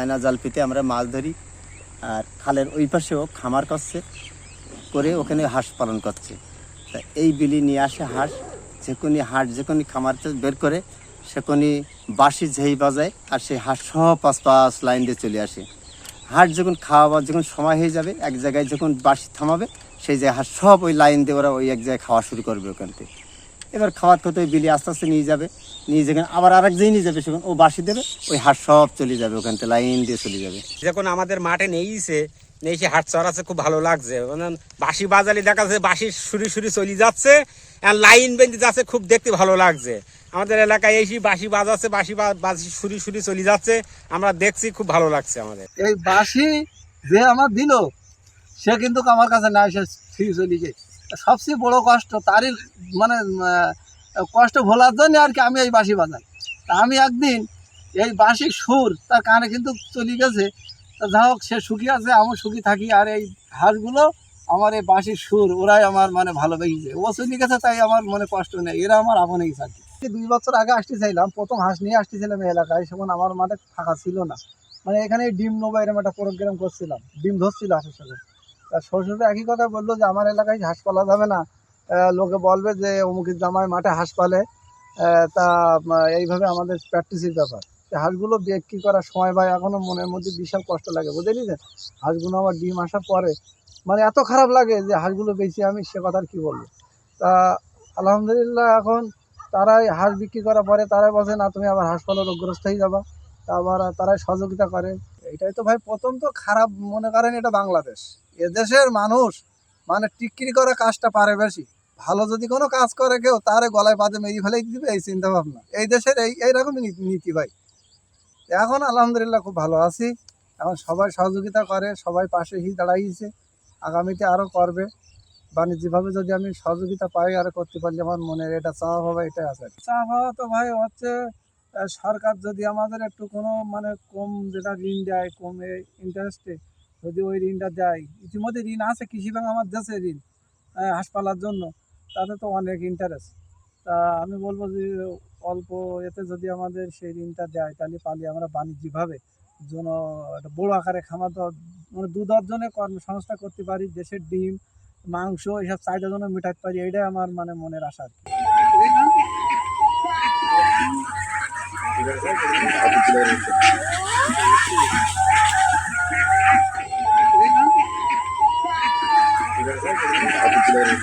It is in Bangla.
চায়না জাল পেতে আমরা মাছ ধরি আর খালের ওই পাশেও খামার করছে, করে ওখানে হাঁস পালন করছে। তা এই বিলি নিয়ে আসে হাঁস যেকোনি হাঁস যেকোনি খামার বের করে সে সেকোনি বাঁশি ঝেই বাজায় আর সেই হাঁস সব পাঁচ পাঁচ লাইন দিয়ে চলে আসে। হাঁস যখন খাওয়াবার যখন সময় হয়ে যাবে, এক জায়গায় যখন বাঁশি থামাবে, সেই জায়গায় হাঁস সব ওই লাইন দিয়ে ওরা ওই এক জায়গায় খাওয়া শুরু করবে ওখান থেকে। এবার খাওয়ার খেতে ওই বিলি আস্তে আস্তে নিয়ে যাবে। নিয়ে যেখানে আবার আরেক জায়গায় নিয়ে যাবে সেখানে ও বাঁশি দেবে ওই হাঁস সব চলে যাবে ওখান থেকে লাইন দিয়ে চলে যাবে। যখন আমাদের মাঠে নেইছে নেই সে হাট চড়াচ্ছে খুব ভালো লাগছে। মানে বাঁশি বাজালি দেখা যাচ্ছে বাঁশি সুরি সুরি চলে যাচ্ছে আর লাইন বেঁধে যাচ্ছে খুব দেখতে ভালো লাগছে। আমাদের এলাকায় এসে বাঁশি বাজাচ্ছে বাঁশি বা- বাঁশি সুরি সুরি চলে যাচ্ছে। আমরা দেখছি খুব ভালো লাগছে আমাদের। এই বাঁশি যে আমার দিল সে কিন্তু আমার কাছে না এসে ফিরে চলে যায় সবচেয়ে বড় কষ্ট, তারই মানে কষ্ট ভোলার জন্য আর কি আমি এই বাঁশি বাজাই। তা আমি একদিন এই বাঁশির সুর তার কানে কিন্তু চলে গেছে। তা যা হোক, সে সুখী আছে আমি সুখী থাকি। আর এই হাঁসগুলো, আমার এই বাঁশির সুর, ওরাই আমার মানে ভালোবেসেছে ও চলে গেছে, তাই আমার মনে কষ্ট নেই। এরা আমার আপনেই থাকে দুই বছর আগে আসতে চাইলাম প্রথম হাঁস নিয়ে আসতেছিলাম এই এলাকায়। সেখন আমার মাঠে ফাঁকা ছিল না। মানে এখানে ডিম নেব এরকম একটা প্রোগ্রাম করছিলাম। ডিম ধরছিল হাঁসের সাথে। তার শ্বশুর একই কথা বলল যে, আমার এলাকায় হাঁস পালা যাবে না। লোকে বলবে যে, অমুকের জামাই মাঠে হাঁস পালে। তা এইভাবে আমাদের প্র্যাকটিসের ব্যাপার। হাঁসগুলো বিক্রি করার সময় ভাই এখনও মনের মধ্যে বিশাল কষ্ট লাগে বুঝে নিছেন হাঁসগুলো আমার ডিম আসার পরে মানে এত খারাপ লাগে যে, হাঁসগুলো বেশি আমি সে কথা আর কি বলব? তা, আলহামদুলিল্লাহ এখন তারাই হাঁস বিক্রি করার পরে তারাই বলছে, না, তুমি আবার হাঁস পালা রোগগ্রস্ত হয়ে যাবা। তা আবার তারাই সহযোগিতা করে। এটাই তো ভাই প্রথম তো খারাপ, মনে করেন এটা বাংলাদেশ। এদেশের মানুষ মানে টিক্কিরি করা কাজটা পারে বেশি। ভালো যদি কোনো কাজ করে কেউ, তারে গলায় বাদে মেরি ফেলেই দিবে এই চিন্তা ভাবনা এই দেশের এই, এইরকমই নীতি- ভাই। এখন আলহামদুলিল্লাহ খুব ভালো আছি। এখন সবাই সহযোগিতা করে, সবাই পাশে হি দাঁড়াইছে। আগামীতে আরও করবে। বাণিজ্যিকভাবে যদি আমি সহযোগিতা পাই, আর করতে পারলে আমার মনের এটা চাওয়া হবে এটাই আছে। চাওয়া পাওয়া তো ভাই হচ্ছে সরকার যদি আমাদের একটু কোনো মানে কম যেটা ঋণ দেয়, কম ইন্টারেস্টে যদি ওই ঋণটা দেয়। ইতিমধ্যে ঋণ আছে কৃষি ব্যাংক আমার দেশে ঋণ আহ, হাঁস পালার জন্য। তাতে তো অনেক ইন্টারেস্ট তা আমি বলব যে অল্প এতে যদি আমাদের সেই ঋণটা দেয় তাহলে পালি আমরা বাণিজ্যিকভাবে যেন একটা বড় আকারে খামার মানে দু দশজনে কর্মসংস্থা করতে পারি দেশের ডিম মাংস এসব চাহিদা যেন মেটাতে পারি এটাই আমার মানে মনের আশা আর কি। At